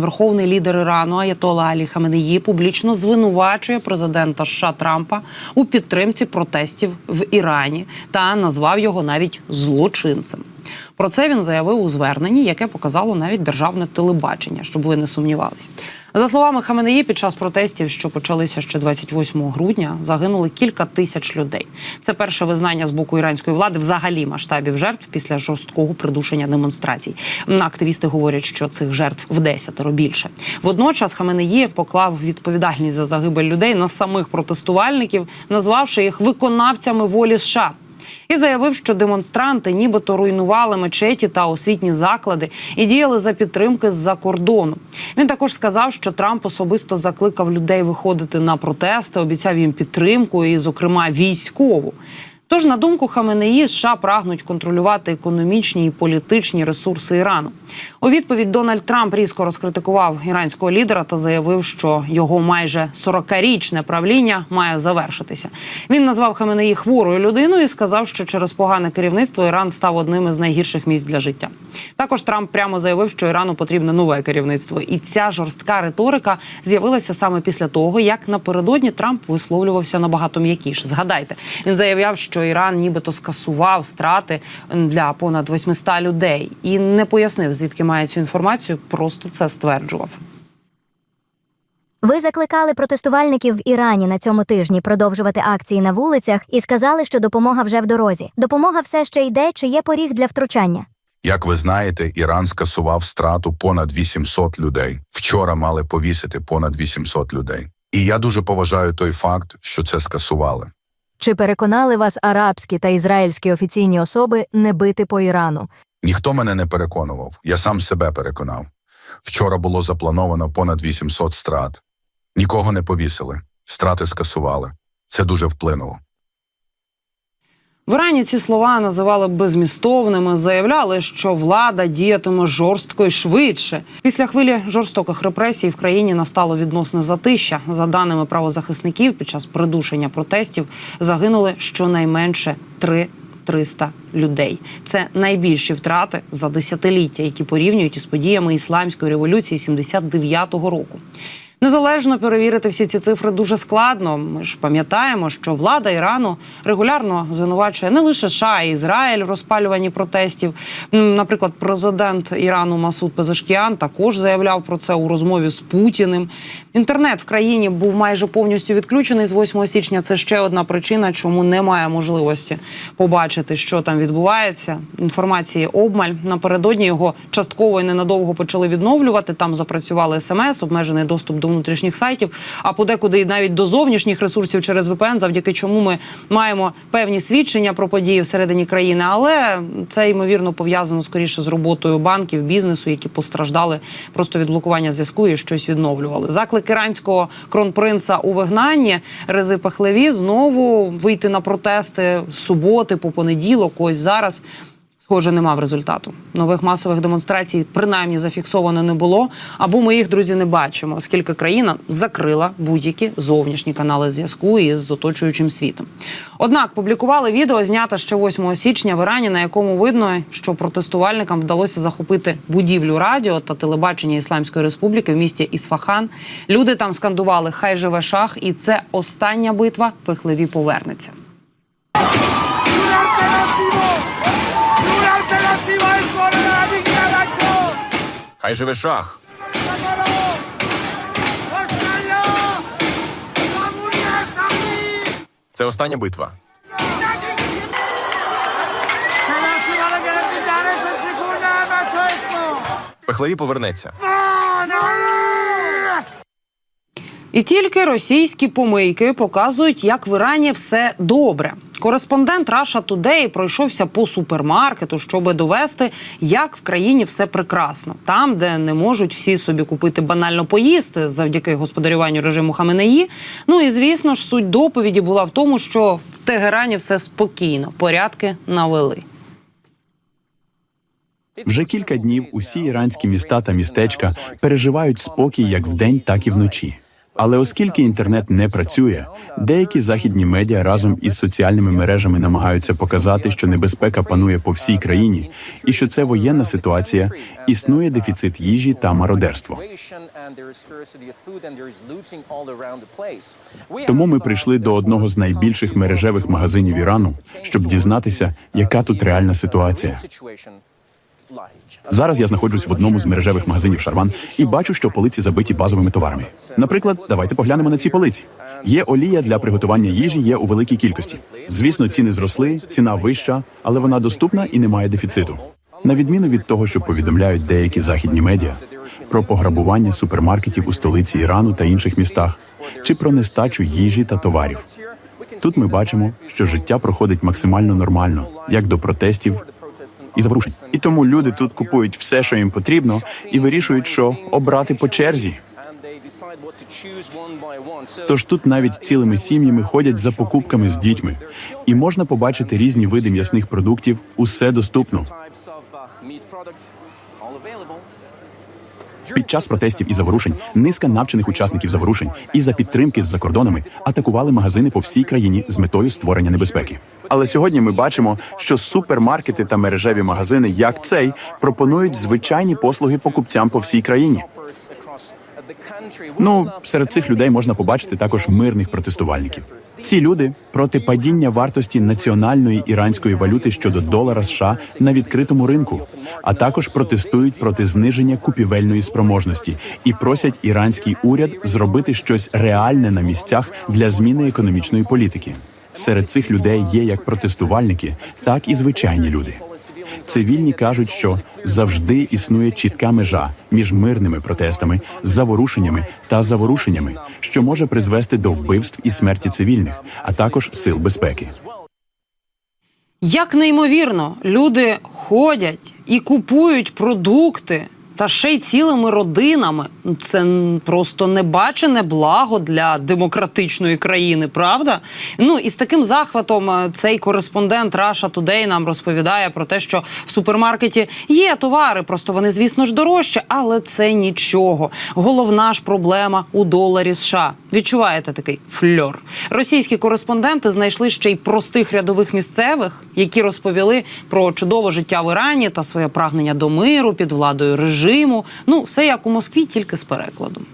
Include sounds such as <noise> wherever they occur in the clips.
Верховний лідер Ірану Аятола Алі Хаменеї публічно звинувачує президента США Трампа у підтримці протестів в Ірані та назвав його навіть злочинцем. Про це він заявив у зверненні, яке показало навіть державне телебачення, щоб ви не сумнівались. За словами Хаменеї, під час протестів, що почалися ще 28 грудня, загинули кілька тисяч людей. Це перше визнання з боку іранської влади взагалі масштабів жертв після жорсткого придушення демонстрацій. Активісти говорять, що цих жертв в десятеро більше. Водночас Хаменеї поклав відповідальність за загибель людей на самих протестувальників, назвавши їх виконавцями волі США. І заявив, що демонстранти нібито руйнували мечеті та освітні заклади і діяли за підтримки з-за кордону. Він також сказав, що Трамп особисто закликав людей виходити на протести, обіцяв їм підтримку, і, зокрема, військову. Тож, на думку Хаменеї, США прагнуть контролювати економічні і політичні ресурси Ірану. У відповідь Дональд Трамп різко розкритикував іранського лідера та заявив, що його майже 40-річне правління має завершитися. Він назвав Хаменеї хворою людиною і сказав, що через погане керівництво Іран став одним із найгірших місць для життя. Також Трамп прямо заявив, що Ірану потрібне нове керівництво, і ця жорстка риторика з'явилася саме після того, як напередодні Трамп висловлювався набагато м'якіше. Згадайте, він заявляв, що Іран нібито скасував страти для понад 800 людей і не пояснив, звідки має цю інформацію. Просто це стверджував. Ви закликали протестувальників в Ірані на цьому тижні продовжувати акції на вулицях і сказали, що допомога вже в дорозі. Допомога все ще йде, чи є поріг для втручання? Як ви знаєте, Іран скасував страту понад 800 людей. Вчора мали повісити понад 800 людей. І я дуже поважаю той факт, що це скасували. Чи переконали вас арабські та ізраїльські офіційні особи не бити по Ірану? Ніхто мене не переконував, я сам себе переконав. Вчора було заплановано понад 800 страт. Нікого не повісили, страти скасували. Це дуже вплинуло. В Ірані ці слова називали безмістовними, заявляли, що влада діятиме жорстко і швидше. Після хвилі жорстоких репресій в країні настало відносне затища. За даними правозахисників, під час придушення протестів загинули щонайменше три 300 людей. Це найбільші втрати за десятиліття, які порівнюють із подіями ісламської революції 79-го року. Незалежно перевірити всі ці цифри дуже складно. Ми ж пам'ятаємо, що влада Ірану регулярно звинувачує не лише США, а й Ізраїль в розпалюванні протестів. Наприклад, президент Ірану Масуд Пезешкіан також заявляв про це у розмові з Путіним. Інтернет в країні був майже повністю відключений з 8 січня. Це ще одна причина, чому немає можливості побачити, що там відбувається. Інформації обмаль напередодні його частково і ненадовго почали відновлювати. Там запрацювали смс, обмежений доступ до внутрішніх сайтів, а подекуди і навіть до зовнішніх ресурсів через VPN, завдяки чому ми маємо певні свідчення про події всередині країни. Але це ймовірно пов'язано скоріше з роботою банків, бізнесу, які постраждали просто від блокування зв'язку і щось відновлювали. Заклик іранського кронпринца у вигнанні Рези Пахлеві знову вийти на протести з суботи по понеділок. Ось зараз. Схоже, не мав результату. Нових масових демонстрацій принаймні зафіксовано не було. Або ми їх друзі не бачимо, оскільки країна закрила будь-які зовнішні канали зв'язку із оточуючим світом. Однак публікували відео, знято ще 8 січня в Ірані, на якому видно, що протестувальникам вдалося захопити будівлю радіо та телебачення Ісламської Республіки в місті Ісфахан. Люди там скандували Хай живе шах, і це остання битва. Пихлеві повернеться. Хай живе шах. Це остання битва. ¡Pero si І тільки російські помийки показують, як в Ірані все добре. Кореспондент Russia Today пройшовся по супермаркету, щоб довести, як в країні все прекрасно, там, де не можуть всі собі купити банально поїсти завдяки господарюванню режиму Хаменеї. Ну і звісно ж, суть доповіді була в тому, що в Тегерані все спокійно, порядки навели. Вже кілька днів усі іранські міста та містечка переживають спокій як вдень, так і вночі. Але оскільки інтернет не працює, деякі західні медіа разом із соціальними мережами намагаються показати, що небезпека панує по всій країні, і що це воєнна ситуація, існує дефіцит їжі та мародерство. Тому ми прийшли до одного з найбільших мережевих магазинів Ірану, щоб дізнатися, яка тут реальна ситуація. Зараз я знаходжусь в одному з мережевих магазинів Шарван і бачу, що полиці забиті базовими товарами. Наприклад, давайте поглянемо на ці полиці. Є олія для приготування їжі, є у великій кількості. Звісно, ціни зросли, ціна вища, але вона доступна і немає дефіциту. На відміну від того, що повідомляють деякі західні медіа про пограбування супермаркетів у столиці Ірану та інших містах, чи про нестачу їжі та товарів. Тут ми бачимо, що життя проходить максимально нормально, як до протестів і заворушень. І тому люди тут купують все, що їм потрібно, і вирішують, що обрати по черзі. Тож тут навіть цілими сім'ями ходять за покупками з дітьми, і можна побачити різні види м'ясних продуктів. Усе доступно. Під час протестів і заворушень низка навчених учасників заворушень і за підтримки з закордонами атакували магазини по всій країні з метою створення небезпеки. Але сьогодні ми бачимо, що супермаркети та мережеві магазини, як цей, пропонують звичайні послуги покупцям по всій країні. Ну, серед цих людей можна побачити також мирних протестувальників. Ці люди проти падіння вартості національної іранської валюти щодо долара США на відкритому ринку, а також протестують проти зниження купівельної спроможності і просять іранський уряд зробити щось реальне на місцях для зміни економічної політики. Серед цих людей є як протестувальники, так і звичайні люди. Цивільні кажуть, що завжди існує чітка межа між мирними протестами, заворушеннями та заворушеннями, що може призвести до вбивств і смерті цивільних, а також сил безпеки. Як неймовірно, люди ходять і купують продукти. Та ще й цілими родинами це просто небачене благо для демократичної країни, правда? Ну і з таким захватом е, цей кореспондент Russia Today нам розповідає про те, що в супермаркеті є товари, просто вони, звісно ж, дорожчі, але це нічого. Головна ж проблема у доларі США. Відчуваєте такий фльор? Російські кореспонденти знайшли ще й простих рядових місцевих, які розповіли про чудове життя в Ірані та своє прагнення до миру під владою режиму. Ну, все як у Москві, тільки з перекладом.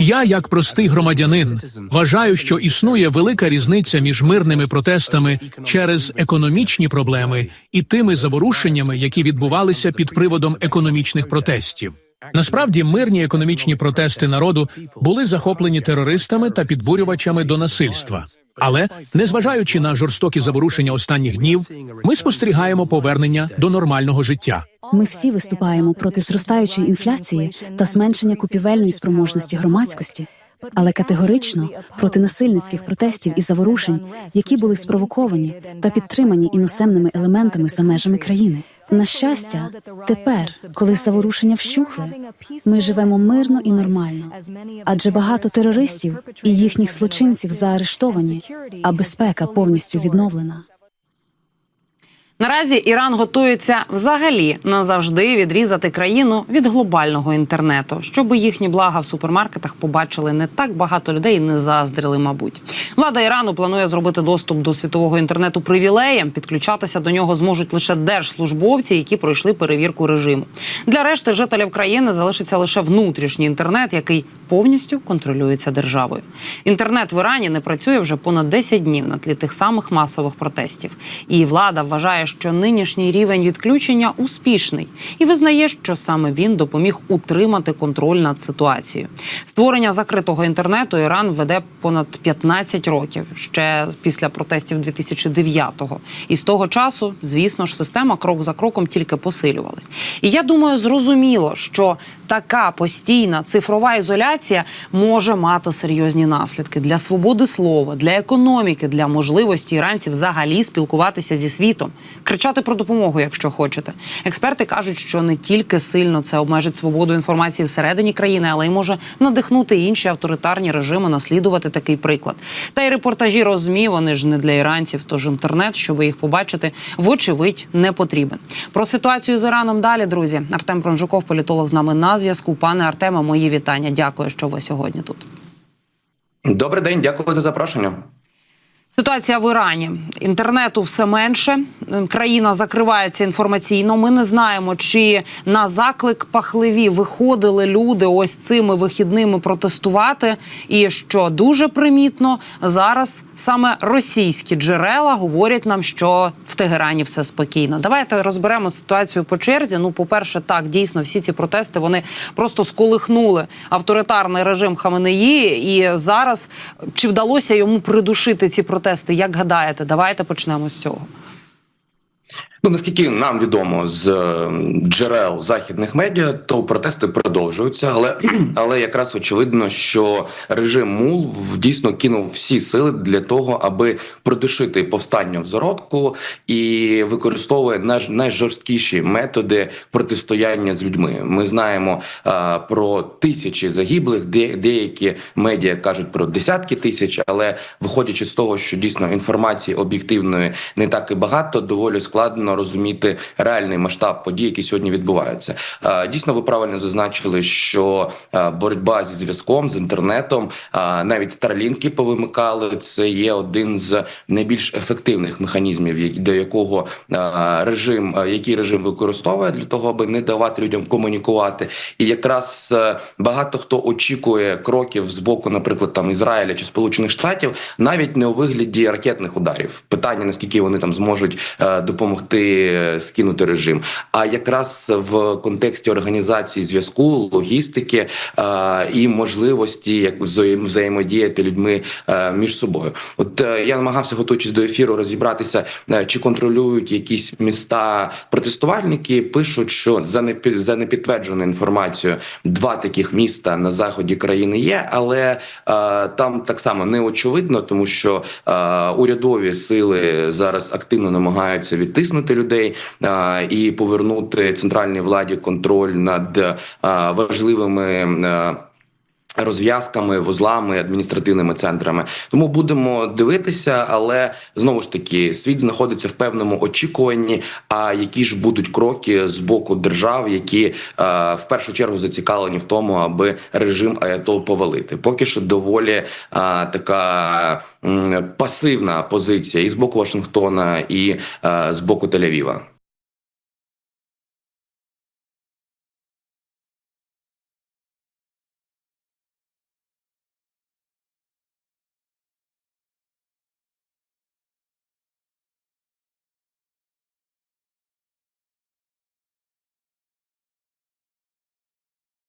Я, як простий громадянин, вважаю, що існує велика різниця між мирними протестами через економічні проблеми і тими заворушеннями, які відбувалися під приводом економічних протестів. Насправді, мирні економічні протести народу були захоплені терористами та підбурювачами до насильства. Але, незважаючи на жорстокі заворушення останніх днів, ми спостерігаємо повернення до нормального життя. Ми всі виступаємо проти зростаючої інфляції та зменшення купівельної спроможності громадськості, але категорично проти насильницьких протестів і заворушень, які були спровоковані та підтримані іноземними елементами за межами країни. На щастя, тепер, коли заворушення вщухли, ми живемо мирно і нормально, адже багато терористів і їхніх злочинців заарештовані, а безпека повністю відновлена. Наразі Іран готується взагалі назавжди відрізати країну від глобального інтернету, щоб їхні блага в супермаркетах побачили не так багато людей і не заздрили. Мабуть, влада Ірану планує зробити доступ до світового інтернету привілеєм. Підключатися до нього зможуть лише держслужбовці, які пройшли перевірку режиму. Для решти жителів країни залишиться лише внутрішній інтернет, який повністю контролюється державою. Інтернет в Ірані не працює вже понад 10 днів на тлі тих самих масових протестів. І влада вважає, що нинішній рівень відключення успішний і визнає, що саме він допоміг утримати контроль над ситуацією. Створення закритого інтернету Іран веде понад 15 років ще після протестів 2009-го. І з того часу, звісно ж, система крок за кроком тільки посилювалась. І я думаю, зрозуміло, що така постійна цифрова ізоляція може мати серйозні наслідки для свободи слова, для економіки, для можливості іранців взагалі спілкуватися зі світом, кричати про допомогу, якщо хочете. Експерти кажуть, що не тільки сильно це обмежить свободу інформації всередині країни, але й може надихнути інші авторитарні режими наслідувати такий приклад. Та й репортажі розмі вони ж не для іранців, тож інтернет, щоб їх побачити, вочевидь не потрібен. Про ситуацію з Іраном далі, друзі. Артем Пронжуков, політолог з нами на зв'язку. Пане Артеме, мої вітання. Дякую, що ви сьогодні тут. Добрий день, дякую за запрошення. Ситуація в Ірані інтернету все менше. Країна закривається інформаційно. Ми не знаємо, чи на заклик пахливі виходили люди ось цими вихідними протестувати. І що дуже примітно, зараз саме російські джерела говорять нам, що в Тегерані все спокійно. Давайте розберемо ситуацію по черзі. Ну, по перше, так дійсно всі ці протести вони просто сколихнули авторитарний режим Хаменеї. І зараз чи вдалося йому придушити ці протести? Як гадаєте? Давайте почнемо з цього. Ну наскільки нам відомо з е, джерел західних медіа, то протести продовжуються, але <clears throat> але якраз очевидно, що режим МУЛ дійсно кинув всі сили для того, аби придушити повстання в зародку і використовує найж, найжорсткіші методи протистояння з людьми. Ми знаємо е, про тисячі загиблих, де деякі медіа кажуть про десятки тисяч, але виходячи з того, що дійсно інформації об'єктивної не так і багато, доволі складно розуміти реальний масштаб подій, які сьогодні відбуваються. Е, Дійсно, ви правильно зазначили, що е, боротьба зі зв'язком з інтернетом, е, навіть старлінки повимикали. Це є один з найбільш ефективних механізмів, до якого режим, який режим використовує для того, аби не давати людям комунікувати. І якраз багато хто очікує кроків з боку, наприклад, там Ізраїля чи Сполучених Штатів, навіть не у вигляді ракетних ударів. Питання наскільки вони там зможуть допомогти е, скинути режим. А якраз в контексті організації зв'язку, логістики е, і можливості як взаєм- взаємодіяти людьми е, між собою. От я намагався, готуючись до ефіру, розібратися, чи контролюють якісь міста протестувальники. Пишуть, що за непі- за непідтвердженою інформацією два таких міста на заході країни є, але там так само не очевидно, тому що урядові сили зараз активно намагаються відтиснути людей е, і повернути центральній владі контроль над важливими. Е, Розв'язками, вузлами, адміністративними центрами, тому будемо дивитися, але знову ж таки світ знаходиться в певному очікуванні. А які ж будуть кроки з боку держав, які е, в першу чергу зацікавлені в тому, аби режим Аятол повалити? Поки що доволі е, така м, пасивна позиція і з боку Вашингтона, і е, з боку Тель-Авіва.